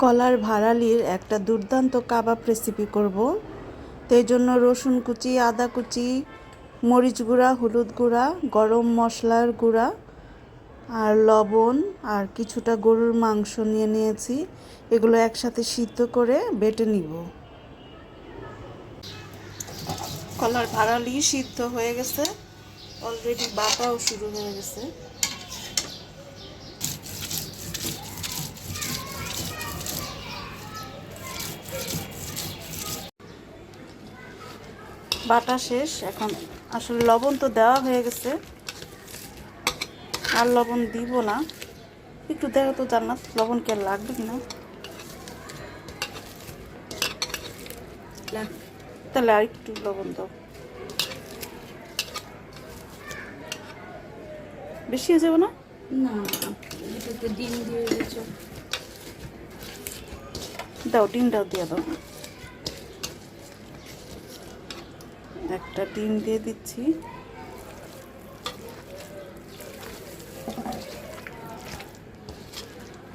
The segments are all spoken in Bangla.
কলার ভাড়ালির একটা দুর্দান্ত কাবাব রেসিপি করব। তো জন্য রসুন কুচি, আদা কুচি, মরিচ গুঁড়া, হলুদ গুঁড়া, গরম মশলার গুঁড়া আর লবণ আর কিছুটা গরুর মাংস নিয়ে নিয়েছি। এগুলো একসাথে সিদ্ধ করে বেটে নিব। কলার ভাড়ালি সিদ্ধ হয়ে গেছে। অলরেডি বাটাও শুরু হয়ে গেছে। বাটা শেষ। এখন আসলে লবণ তো দেওয়া হয়ে গেছে। আর লবণ দিব না। একটু দেখো তো জান্নাত লবণ কি আর লাগবে কিনা। তাহলে আর একটু লবণ দাও। বেশি হয়ে যাবে না? না ডিম দিয়ে দাও ডিমটাও দিয়ে দাও। একটা ডিম দিয়ে দিচ্ছি।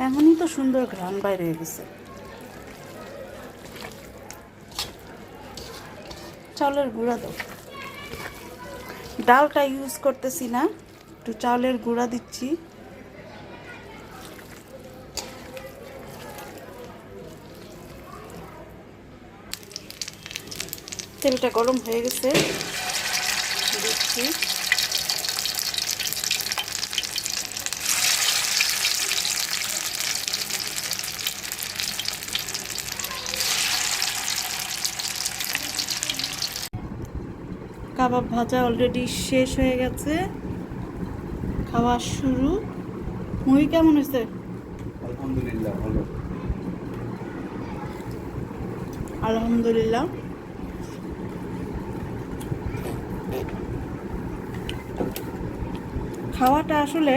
এমনই তো সুন্দর ঘ্রাণ বাইরে গেছে। চাউলের গুঁড়া দাও। ডালটা ইউজ করতেছি না, একটু চাউলের গুঁড়া দিচ্ছি। তেলটা গরম হয়ে গেছে। দিচ্ছি। কাবাব ভাজা অলরেডি শেষ হয়ে গেছে। খাওয়া শুরু। মুড়ি কেমন হয়েছে? আলহামদুলিল্লাহ ভালো। আলহামদুলিল্লাহ। খাওয়াটা আসলে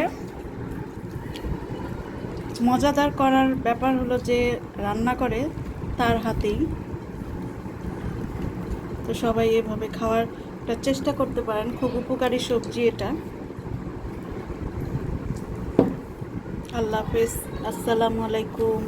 মজাদার করার ব্যাপার হলো যে রান্না করে তার হাতেই। তো সবাই এভাবে খাওয়ার চেষ্টা করতে পারেন, খুব উপকারী সবজি এটা। আল্লাহ হাফেজ, আসসালামু আলাইকুম।